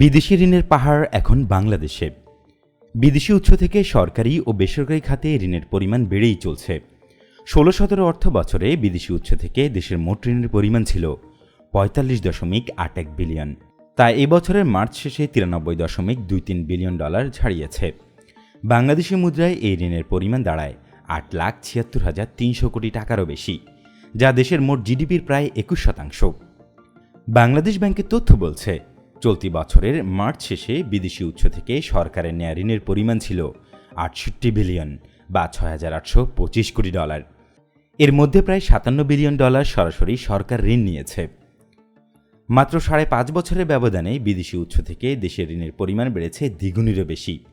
বিদেশি ঋণের পাহাড় এখন বাংলাদেশে। বিদেশি উৎস থেকে সরকারি ও বেসরকারি খাতে ঋণের পরিমাণ বেড়েই চলছে। ষোলো সতেরো অর্থ বছরে বিদেশি উৎস থেকে দেশের মোট ঋণের পরিমাণ ছিল পঁয়তাল্লিশ দশমিক আট এক বিলিয়ন। তা এবছরের মার্চ শেষে তিরানব্বই দশমিক দুই তিন বিলিয়ন ডলার ছাড়িয়েছে। বাংলাদেশি মুদ্রায় এই ঋণের পরিমাণ দাঁড়ায় আট লাখ ছিয়াত্তর হাজার তিনশো কোটি টাকারও বেশি, যা দেশের মোট জিডিপির প্রায় একুশ শতাংশ। বাংলাদেশ ব্যাংকের তথ্য বলছে চলতি বছরের মার্চ শেষে বিদেশি উৎস থেকে সরকারের নেয়া ঋণের পরিমাণ ছিল আটষট্টি বিলিয়ন বা ছয় হাজার আটশো পঁচিশ কোটি ডলার। এর মধ্যে প্রায় সাতান্ন বিলিয়ন ডলার সরাসরি সরকার ঋণ নিয়েছে। মাত্র সাড়ে পাঁচ বছরের ব্যবধানে বিদেশি উৎস থেকে দেশের ঋণের পরিমাণ বেড়েছে দ্বিগুণেরও বেশি।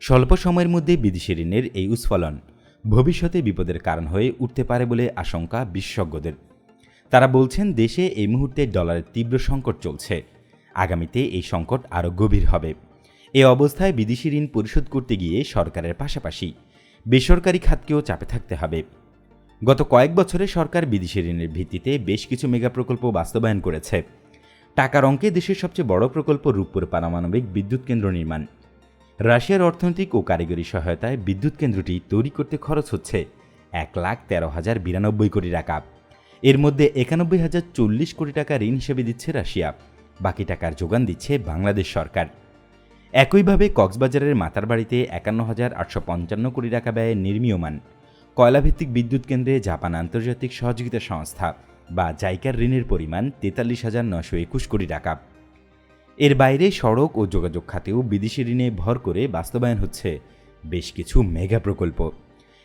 স্বল্প সময়ের মধ্যে বিদেশি ঋণের এই উস্ফলন ভবিষ্যতে বিপদের কারণ হয়ে উঠতে পারে বলে আশঙ্কা বিশেষজ্ঞদের। তারা বলছেন, দেশে এই মুহূর্তে ডলারের তীব্র সংকট চলছে। আগামীতে এই সংকট আরও গভীর হবে। এ অবস্থায় বিদেশি ঋণ পরিশোধ করতে গিয়ে সরকারের পাশাপাশি বেসরকারি খাতকেও চাপে থাকতে হবে। গত কয়েক বছরে সরকার বিদেশি ঋণের ভিত্তিতে বেশ কিছু মেগা প্রকল্প বাস্তবায়ন করেছে। টাকার অঙ্কে দেশের সবচেয়ে বড় প্রকল্প রূপপুর পারমাণবিক বিদ্যুৎ কেন্দ্র নির্মাণ। রাশিয়ার অর্থনৈতিক ও কারিগরি সহায়তায় বিদ্যুৎ কেন্দ্রটি তৈরি করতে খরচ হচ্ছে এক লাখ তেরো হাজার বিরানব্বই কোটি টাকা। এর মধ্যে একানব্বই হাজার চল্লিশ কোটি টাকা ঋণ হিসেবে দিচ্ছে রাশিয়া। বাকি টাকার যোগান দিচ্ছে বাংলাদেশ সরকার। একইভাবে কক্সবাজারের মাতার বাড়িতে একান্ন হাজার আটশো পঞ্চান্ন কোটি টাকা ব্যয়ে নির্মীয়মান কয়লাভিত্তিক বিদ্যুৎ কেন্দ্রে জাপান আন্তর্জাতিক সহযোগিতা সংস্থা বা জাইকার ঋণের পরিমাণ তেতাল্লিশ হাজার নশো একুশ কোটি টাকা। এর বাইরে সড়ক ও যোগাযোগ খাতেও বিদেশি ঋণে ভর করে বাস্তবায়ন হচ্ছে বেশ কিছু মেগা প্রকল্প।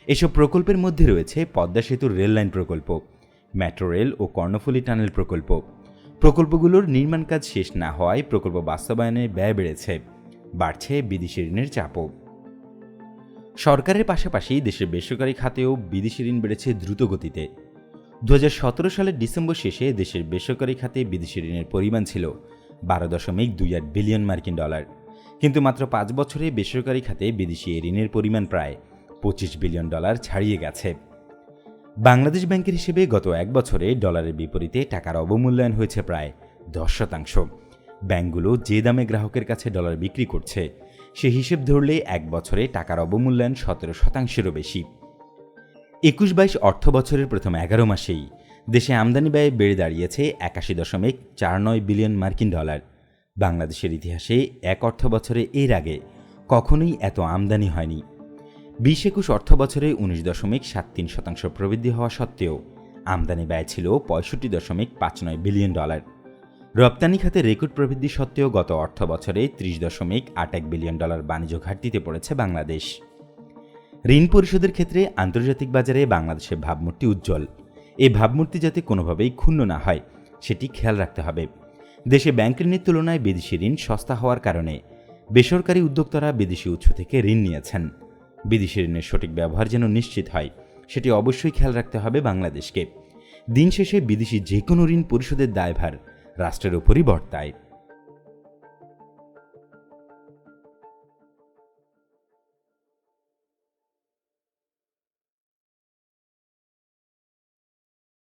এসব প্রকল্পের মধ্যে রয়েছে পদ্মা সেতুর রেললাইন প্রকল্প, মেট্রো রেল ও কর্ণফুলী টানেল প্রকল্প। প্রকল্পগুলোর নির্মাণ কাজ শেষ না হওয়ায় প্রকল্প বাস্তবায়নে ব্যয় বেড়েছে, বাড়ছে বিদেশি ঋণের চাপও। সরকারের পাশাপাশি দেশের বেসরকারি খাতেও বিদেশি ঋণ বেড়েছে দ্রুত গতিতে দু হাজার সতেরো সালের ডিসেম্বর শেষে দেশের বেসরকারি খাতে বিদেশি ঋণের পরিমাণ ছিল বারো দশমিক দুই আট বিলিয়ন মার্কিন ডলার। কিন্তু মাত্র পাঁচ বছরে বেসরকারি খাতে বিদেশি ঋণের পরিমাণ প্রায় পঁচিশ বিলিয়ন ডলার ছাড়িয়ে গেছে। বাংলাদেশ ব্যাংকের হিসেবে গত এক বছরে ডলারের বিপরীতে টাকার অবমূল্যায়ন হয়েছে প্রায় দশ শতাংশ। ব্যাংকগুলো যে দামে গ্রাহকের কাছে ডলার বিক্রি করছে, সে হিসেব ধরলে এক বছরে টাকার অবমূল্যায়ন সতেরো শতাংশেরও বেশি। একুশ বাইশ অর্থ বছরের প্রথম এগারো মাসেই দেশে আমদানি ব্যয় বেড়ে দাঁড়িয়েছে একাশি দশমিক চার নয় বিলিয়ন মার্কিন ডলার। বাংলাদেশের ইতিহাসে এক অর্থ বছরে এর আগে কখনোই এত আমদানি হয়নি। বিশ একুশ অর্থ বছরে উনিশ দশমিক সাত তিন শতাংশ প্রবৃদ্ধি হওয়া সত্ত্বেও আমদানি ব্যয় ছিল পঁয়ষট্টি দশমিক পাঁচ নয় বিলিয়ন ডলার। রপ্তানি খাতে রেকর্ড প্রবৃদ্ধি সত্ত্বেও গত অর্থ বছরে ত্রিশ দশমিক আট এক বিলিয়ন ডলার বাণিজ্য ঘাটতিতে পড়েছে বাংলাদেশ। ঋণ পরিশোধের ক্ষেত্রে আন্তর্জাতিক বাজারে বাংলাদেশের ভাবমূর্তি উজ্জ্বল। এই ভাবমূর্তি যাতে কোনোভাবেই ক্ষুণ্ণ না হয়, সেটি খেয়াল রাখতে হবে। দেশে ব্যাংক ঋণের তুলনায় বিদেশি ঋণ সস্তা হওয়ার কারণে বেসরকারি উদ্যোক্তারা বিদেশি উৎস থেকে ঋণ নিয়েছেন। বিদেশি ঋণের সঠিক ব্যবহার যেন নিশ্চিত হয়, সেটি অবশ্যই খেয়াল রাখতে হবে বাংলাদেশকে। দিন শেষে বিদেশি যে কোনো ঋণ পরিশোধের দায়ভার রাষ্ট্রের ওপরই বর্তায়।